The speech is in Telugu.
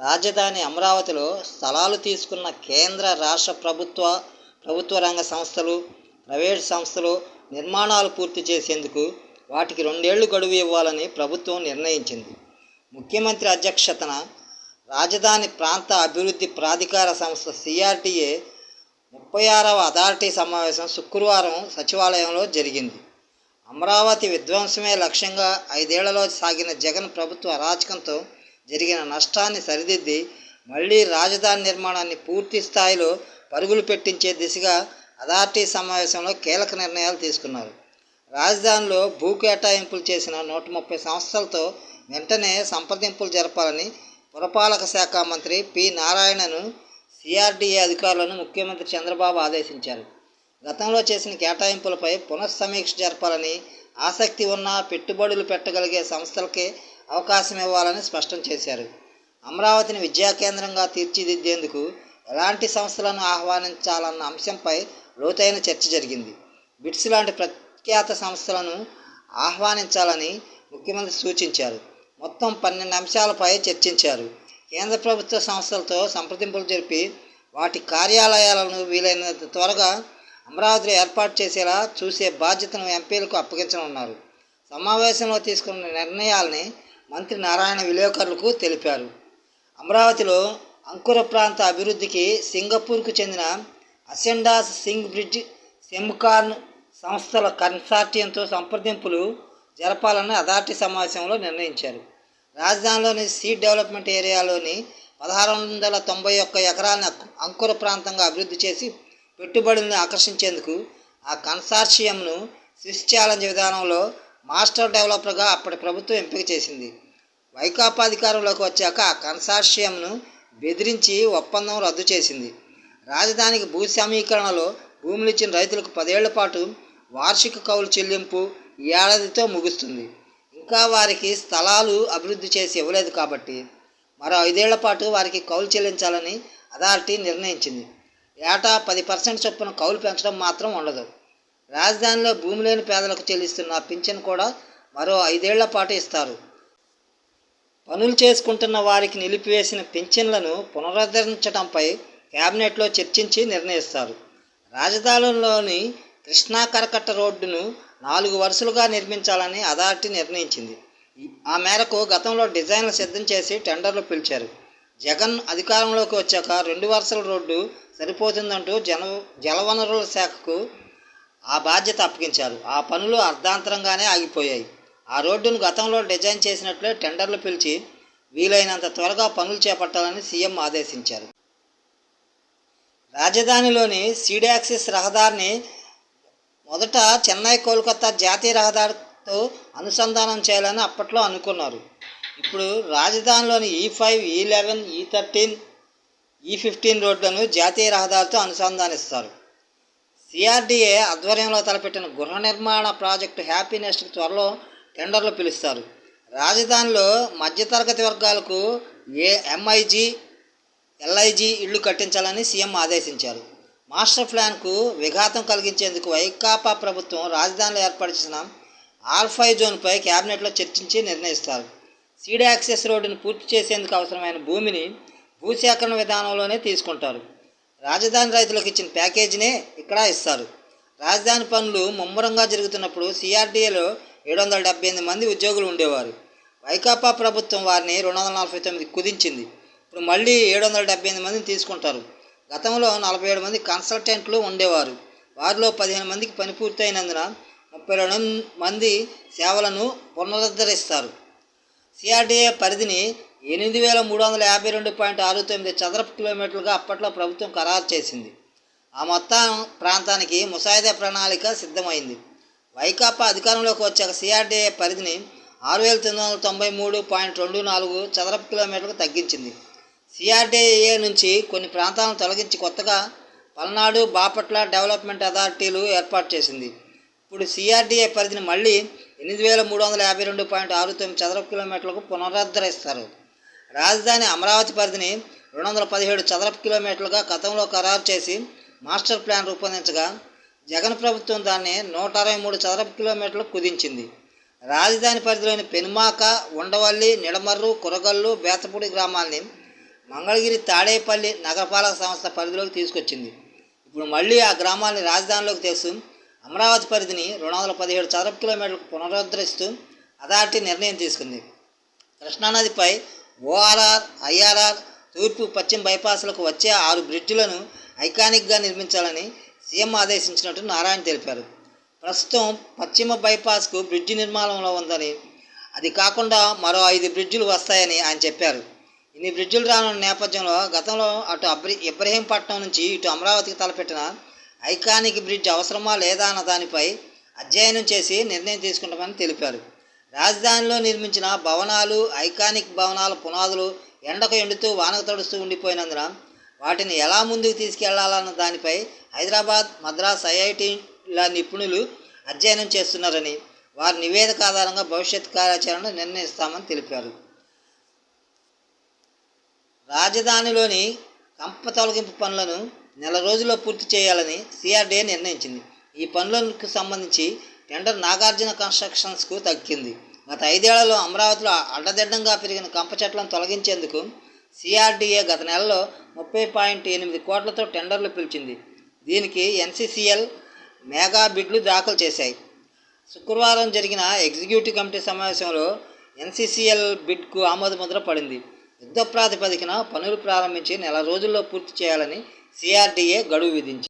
రాజధాని అమరావతిలో స్థలాలు తీసుకున్న కేంద్ర రాష్ట్ర ప్రభుత్వ ప్రభుత్వ రంగ సంస్థలు ప్రైవేట్ సంస్థలు నిర్మాణాలు పూర్తి చేసేందుకు వాటికి రెండేళ్ళు గడువు ఇవ్వాలని ప్రభుత్వం నిర్ణయించింది. ముఖ్యమంత్రి అధ్యక్షతన రాజధాని ప్రాంత అభివృద్ధి ప్రాధికార సంస్థ సిఆర్టీఏ ముప్పై ఆరవ అథారిటీ సమావేశం శుక్రవారం సచివాలయంలో జరిగింది. అమరావతి విధ్వంసమే లక్ష్యంగా ఐదేళ్ళలో సాగిన జగన్ ప్రభుత్వ అరాచకంతో జరిగిన నష్టాన్ని సరిదిద్ది మళ్ళీ రాజధాని నిర్మాణాన్ని పూర్తి స్థాయిలో పరుగులు పెట్టించే దిశగా అథారిటీ సమావేశంలో కీలక నిర్ణయాలు తీసుకున్నారు. రాజధానిలో భూ కేటాయింపులు చేసిన నూట ముప్పై సంస్థలతో వెంటనే సంప్రదింపులు జరపాలని పురపాలక శాఖ మంత్రి పి. నారాయణను సిఆర్డీఏ అధికారులను ముఖ్యమంత్రి చంద్రబాబు ఆదేశించారు. గతంలో చేసిన కేటాయింపులపై పునఃసమీక్ష జరపాలని ఆసక్తి ఉన్న పెట్టుబడులు పెట్టగలిగే సంస్థలకే అవకాశం ఇవ్వాలని స్పష్టం చేశారు. అమరావతిని విద్యా కేంద్రంగా తీర్చిదిద్దేందుకు ఎలాంటి సంస్థలను ఆహ్వానించాలన్న అంశంపై లోతైన చర్చ జరిగింది. బిట్స్ లాంటి ప్రఖ్యాత సంస్థలను ఆహ్వానించాలని ముఖ్యమంత్రి సూచించారు. మొత్తం పన్నెండు అంశాలపై చర్చించారు. కేంద్ర ప్రభుత్వ సంస్థలతో సంప్రదింపులు జరిపి వాటి కార్యాలయాలను వీలైనంత త్వరగా అమరావతిలో ఏర్పాటు చేసేలా చూసే బాధ్యతను ఎంపీలకు అప్పగించనున్నారు. సమావేశంలో తీసుకున్న నిర్ణయాల్ని మంత్రి నారాయణ విలేకరులకు తెలిపారు. అమరావతిలో అంకుర ప్రాంత అభివృద్ధికి సింగపూర్కు చెందిన అసెండాస్ సింగ్ బ్రిడ్జ్ సెమ్కార్న్ సంస్థల కన్సార్టియంతో సంప్రదింపులు జరపాలని అథారిటీ సమావేశంలో నిర్ణయించారు. రాజధానిలోని సీడ్ డెవలప్మెంట్ ఏరియాలోని పదహారు వందల తొంభై ఒక్క ఎకరాలను అంకుర ప్రాంతంగా అభివృద్ధి చేసి పెట్టుబడులను ఆకర్షించేందుకు ఆ కన్సార్షియంను స్విస్ ఛాలెంజ్ విధానంలో మాస్టర్ డెవలపర్గా అప్పటి ప్రభుత్వం ఎంపిక చేసింది. వైకాపా అధికారంలోకి వచ్చాక ఆ కన్సార్షియంను బెదిరించి ఒప్పందం రద్దు చేసింది. రాజధానికి భూ సమీకరణలో భూములు ఇచ్చిన రైతులకు పదేళ్ళ పాటు వార్షిక కౌలు చెల్లింపు ఏడాదితో ముగుస్తుంది. ఇంకా వారికి స్థలాలు అభివృద్ధి చేసి ఇవ్వలేదు కాబట్టి మరో ఐదేళ్ళ పాటు వారికి కౌలు చెల్లించాలని అథారిటీ నిర్ణయించింది. ఏటా పది పర్సెంట్ చొప్పున కౌలు పెంచడం మాత్రం ఉండదు. రాజధానిలో భూమి లేని పేదలకు చెల్లిస్తున్న పింఛన్ కూడా మరో ఐదేళ్ళ పాటు ఇస్తారు. పనులు చేసుకుంటున్న వారికి నిలిపివేసిన పింఛన్లను పునరుద్ధరించడంపై కేబినెట్లో చర్చించి నిర్ణయిస్తారు. రాజధానిలోని కృష్ణా కరకట్ట రోడ్డును నాలుగు వరుసలుగా నిర్మించాలని అథారిటీ నిర్ణయించింది. ఆ మేరకు గతంలో డిజైన్లు సిద్ధం చేసి టెండర్లు పిలిచారు. జగన్ అధికారంలోకి వచ్చాక రెండు వరుసల రోడ్డు సరిపోతుందంటూ జన జలవనరుల శాఖకు ఆ బాధ్యత అప్పగించారు. ఆ పనులు అర్ధాంతరంగానే ఆగిపోయాయి. ఆ రోడ్డును గతంలో డిజైన్ చేసినట్లే టెండర్లు పిలిచి వీలైనంత త్వరగా పనులు చేపట్టాలని సీఎం ఆదేశించారు. రాజధానిలోని సీడాక్సిస్ రహదారిని మొదట చెన్నై కోల్కతా జాతీయ రహదారితో అనుసంధానం చేయాలని అప్పట్లో అనుకున్నారు. ఇప్పుడు రాజధానిలోని ఈ ఫైవ్ ఈ లెవెన్ ఈ థర్టీన్ ఈ ఫిఫ్టీన్ రోడ్లను జాతీయ రహదారితో అనుసంధానిస్తారు. సిఆర్డీఏ ఆధ్వర్యంలో తలపెట్టిన గృహ నిర్మాణ ప్రాజెక్టు హ్యాపీనెస్ట్ త్వరలో టెండర్లు పిలుస్తారు. రాజధానిలో మధ్యతరగతి వర్గాలకు ఏ ఎంఐజీ ఎల్ఐజీ ఇళ్ళు కట్టించాలని సీఎం ఆదేశించారు. మాస్టర్ ప్లాన్కు విఘాతం కలిగించేందుకు వైకాపా ప్రభుత్వం రాజధానిలో ఏర్పాటు చేసిన ఆల్ఫై జోన్పై కేబినెట్లో చర్చించి నిర్ణయిస్తారు. సీడ్ యాక్సెస్ రోడ్డును పూర్తి చేసేందుకు అవసరమైన భూమిని భూసేకరణ విధానంలోనే తీసుకుంటారు. రాజధాని రైతులకు ఇచ్చిన ప్యాకేజీనే ఇక్కడ ఇస్తారు. రాజధాని పనులు ముమ్మరంగా జరుగుతున్నప్పుడు సిఆర్డీఏలో ఏడు వందల డెబ్బై ఎనిమిది మంది ఉద్యోగులు ఉండేవారు. వైకాపా ప్రభుత్వం వారిని రెండు వందల నలభై తొమ్మిది కుదించింది. ఇప్పుడు మళ్ళీ ఏడు వందల డెబ్బై ఎనిమిది మందిని తీసుకుంటారు. గతంలో నలభై ఏడు మంది కన్సల్టెంట్లు ఉండేవారు. వారిలో పదిహేను మందికి పని పూర్తయినందున ముప్పై రెండు మంది సేవలను పునరుద్ధరిస్తారు. సిఆర్డీఏ పరిధిని ఎనిమిది వేల మూడు వందల యాభై రెండు పాయింట్ ఆరు తొమ్మిది చదరపు కిలోమీటర్లుగా అప్పట్లో ప్రభుత్వం ఖరారు చేసింది. ఆ మొత్తం ప్రాంతానికి ముసాయిదా ప్రణాళిక సిద్ధమైంది. వైకాపా అధికారంలోకి వచ్చాక సిఆర్డీఏ పరిధిని ఆరు వేల తొమ్మిది వందల తొంభై మూడు పాయింట్ రెండు నాలుగు చదరపు కిలోమీటర్లకు తగ్గించింది. సిఆర్డీఏ నుంచి కొన్ని ప్రాంతాలను తొలగించి కొత్తగా పల్నాడు బాపట్ల డెవలప్మెంట్ అథారిటీలు ఏర్పాటు చేసింది. ఇప్పుడు సిఆర్డీఏ పరిధిని మళ్ళీ ఎనిమిది వేల మూడు వందల యాభై రెండు పాయింట్ ఆరు తొమ్మిది చదరపు కిలోమీటర్లకు పునరుద్ధరిస్తారు. రాజధాని అమరావతి పరిధిని రెండు వందల పదిహేడు చదరపు కిలోమీటర్లుగా గతంలో ఖరారు చేసి మాస్టర్ ప్లాన్ రూపొందించగా జగన్ ప్రభుత్వం దాన్ని నూట అరవై మూడు చదరపు కిలోమీటర్లు కుదించింది. రాజధాని పరిధిలోని పెనుమాక ఉండవల్లి నిడమర్రు కురగల్లు బేతపూడి గ్రామాల్ని మంగళగిరి తాడేపల్లి నగరపాలక సంస్థ పరిధిలోకి తీసుకొచ్చింది. ఇప్పుడు మళ్ళీ ఆ గ్రామాన్ని రాజధానిలోకి తెస్తూ అమరావతి పరిధిని రెండు వందల పదిహేడు చదరపు కిలోమీటర్లకు పునరుద్ధరిస్తూ అథారిటీ నిర్ణయం తీసుకుంది. కృష్ణానదిపై ఓఆర్ఆర్ ఐఆర్ఆర్ తూర్పు పశ్చిమ బైపాస్లకు వచ్చే ఆరు బ్రిడ్జిలను ఐకానిక్గా నిర్మించాలని సీఎం ఆదేశించినట్టు నారాయణ తెలిపారు. ప్రస్తుతం పశ్చిమ బైపాస్కు బ్రిడ్జి నిర్మాణంలో ఉందని అది కాకుండా మరో ఐదు బ్రిడ్జిలు వస్తాయని ఆయన చెప్పారు. ఇన్ని బ్రిడ్జిలు రానున్న నేపథ్యంలో గతంలో అటు అబ్రి ఇబ్రహీంపట్నం నుంచి ఇటు అమరావతికి తలపెట్టిన ఐకానిక్ బ్రిడ్జ్ అవసరమా లేదా అన్న దానిపై అధ్యయనం చేసి నిర్ణయం తీసుకుంటామని తెలిపారు. రాజధానిలో నిర్మించిన భవనాలు ఐకానిక్ భవనాల పునాదులు ఎండకు ఎండుతూ వానకు తడుస్తూ ఉండిపోయినందున వాటిని ఎలా ముందుకు తీసుకెళ్ళాలన్న దానిపై హైదరాబాద్ మద్రాస్ ఐఐటీల నిపుణులు అధ్యయనం చేస్తున్నారని వారి నివేదిక ఆధారంగా భవిష్యత్ కార్యాచరణ నిర్ణయిస్తామని తెలిపారు. రాజధానిలోని కంప తొలగింపు పనులను నెల రోజుల్లో పూర్తి చేయాలని సిఆర్డీఏ నిర్ణయించింది. ఈ పనులకు సంబంధించి టెండర్ నాగార్జున కన్స్ట్రక్షన్స్కు దక్కింది గత ఐదేళ్ళలో అమరావతిలో అడ్డదిడ్డంగా పెరిగిన కంప చెట్లను తొలగించేందుకు సిఆర్డీఏ గత నెలలో ముప్పై పాయింట్ ఎనిమిది కోట్లతో టెండర్లు పిలిచింది. దీనికి ఎన్సీసీఎల్ మెగా బిడ్లు దాఖలు చేశాయి. శుక్రవారం జరిగిన ఎగ్జిక్యూటివ్ కమిటీ సమావేశంలో ఎన్సీసీఎల్ బిడ్కు ఆమోదముద్ర పడింది. యుద్ధ ప్రాతిపదికన పనులు ప్రారంభించి నెల రోజుల్లో పూర్తి చేయాలని సిఆర్డీఏ గడువు విధించింది.